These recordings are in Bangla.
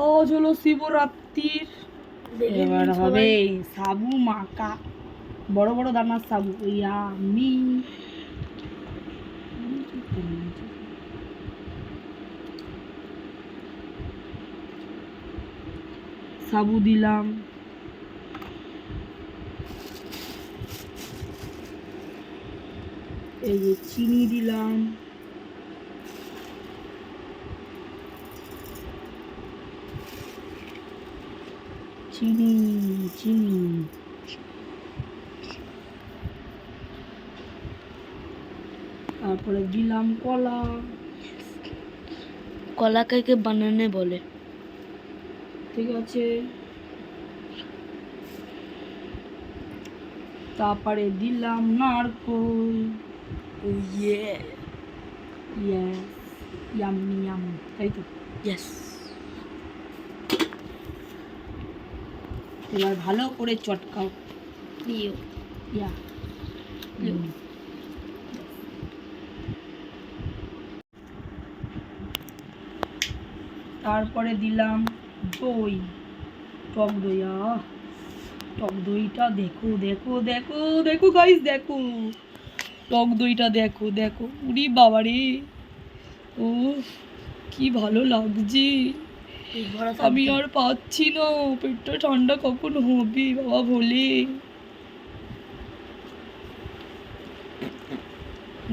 আজ হলো শিবরাত্রির এবার হবে সাবু মাকা বড় বড় দানার সাবু ইয়ামি সাবু দিলাম। এই যে চিনি দিলাম। চিনি চিনি তারপরে দিলাম কলা। কলাকাকে বানানে বলে? ঠিক আছে। তারপরে দিলাম নারকোল। ইয়ে ইয়েস ইয়াম্মি ইয়াম তাই তো? ইয়েস এবার ভালো করে চটকাও। ইয়া। তারপরে দিলাম দই। টক দই আহ। টক দইটা দেখো দেখো দেখো দেখো গাইস দেখো। টক দইটা দেখো দেখো। উরি বাবারে। ও কি ভালো লাগছে। আমি আর পাচ্ছি না, পেটটা ঠান্ডা কখন হবে, বাবা বলে।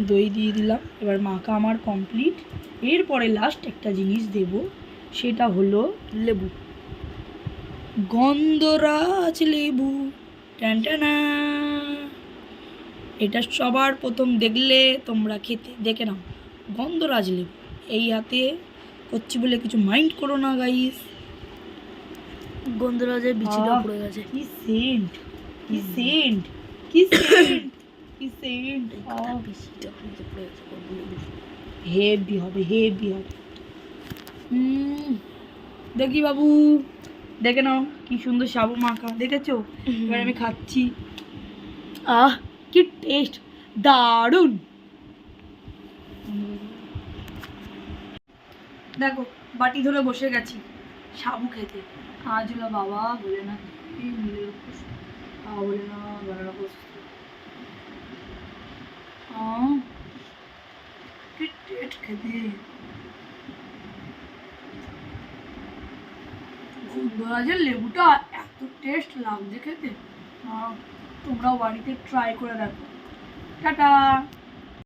দই দিয়ে দিলাম, এবার মাখা আমার কমপ্লিট এরপরে লাস্ট একটা জিনিস দেব, সেটা হলো লেবু। গন্ধরাজ লেবু ট্যান্টানা এটা সবার প্রথম দেখলে তোমরা খেতে, দেখে নাও। গন্ধরাজ লেবু, এই হাতে করছি বলে কিছু মাইন্ড করো না গাইস গন্ধরাজের বিচিটা। পড়ে গেছে। কি সেন্ট কি সেন্ট কি সেন্ট কি সেন্ট বিচিটা পড়ে গেছে হেভি হবে হেভি হবে। দেখি বাবু দেখে নাও কি সুন্দর সাবু মাখা। দেখেছ? এবার আমি খাচ্ছি। আহ কি টেস্ট দারুণ। দেখো, বাটি ধরে বসে গেছি। সাবু খেতে। আজ হলো বাবা বলে না বলে না লেবুটা, এত টেস্ট লাগছে খেতে। তোমরাও বাড়িতে ট্রাই করে দেখো। টাটা।